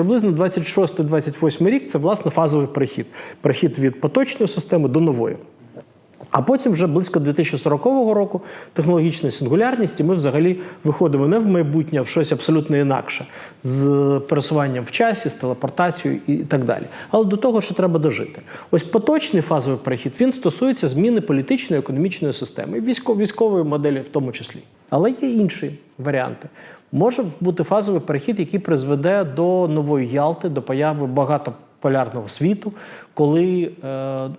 приблизно 26-28 рік це власне фазовий перехід. Перехід від поточної системи до нової. А потім, вже близько 2040 року, технологічна сингулярність, і ми взагалі виходимо не в майбутнє, а в щось абсолютно інакше з пересуванням в часі, з телепортацією і так далі. Але до того, що треба дожити. Ось поточний фазовий перехід він стосується зміни політичної економічної системи, військової моделі в тому числі. Але є інші варіанти. Може бути фазовий перехід, який призведе до нової Ялти, до появи багатополярного світу, коли е,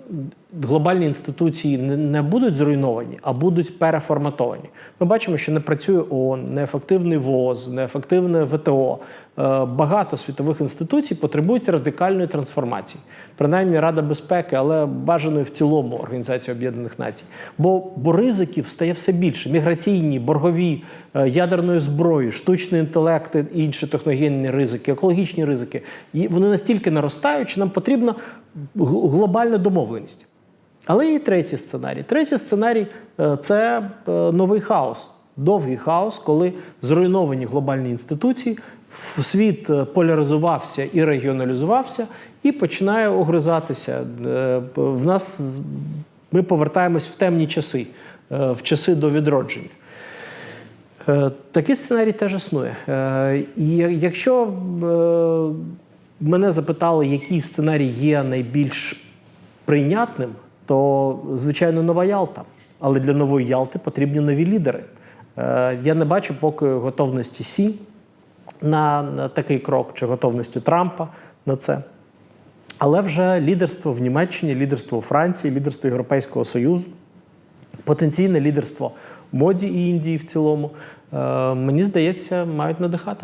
глобальні інституції не, не будуть зруйновані, а будуть переформатовані. Ми бачимо, що не працює ООН, неефективний ВОЗ, неефективне ВТО. Е, багато світових інституцій потребують радикальної трансформації. Принаймні Рада безпеки, але бажаної в цілому Організації Об'єднаних Націй. Бо, бо ризиків стає все більше: міграційні, боргові, е, ядерної зброї, штучний інтелект і інші техногенні ризики, екологічні ризики. І вони настільки наростають, що нам потрібна г- глобальна домовленість. Але є і третій сценарій. Третій сценарій е, це е, новий хаос, довгий хаос, коли зруйновані глобальні інституції, світ е, поляризувався і регіоналізувався, і починає огризатися. В нас ми повертаємось в темні часи, в часи до відродження. Такий сценарій теж існує. І якщо мене запитали, який сценарій є найбільш прийнятним, то звичайно нова Ялта. Але для нової Ялти потрібні нові лідери. Е, Я не бачу поки готовності Сі на, такий крок, чи готовності Трампа на це. Але вже лідерство в Німеччині, лідерство у Франції, лідерство Європейського Союзу, потенційне лідерство моді і Індії в цілому, е, мені здається, мають надихати.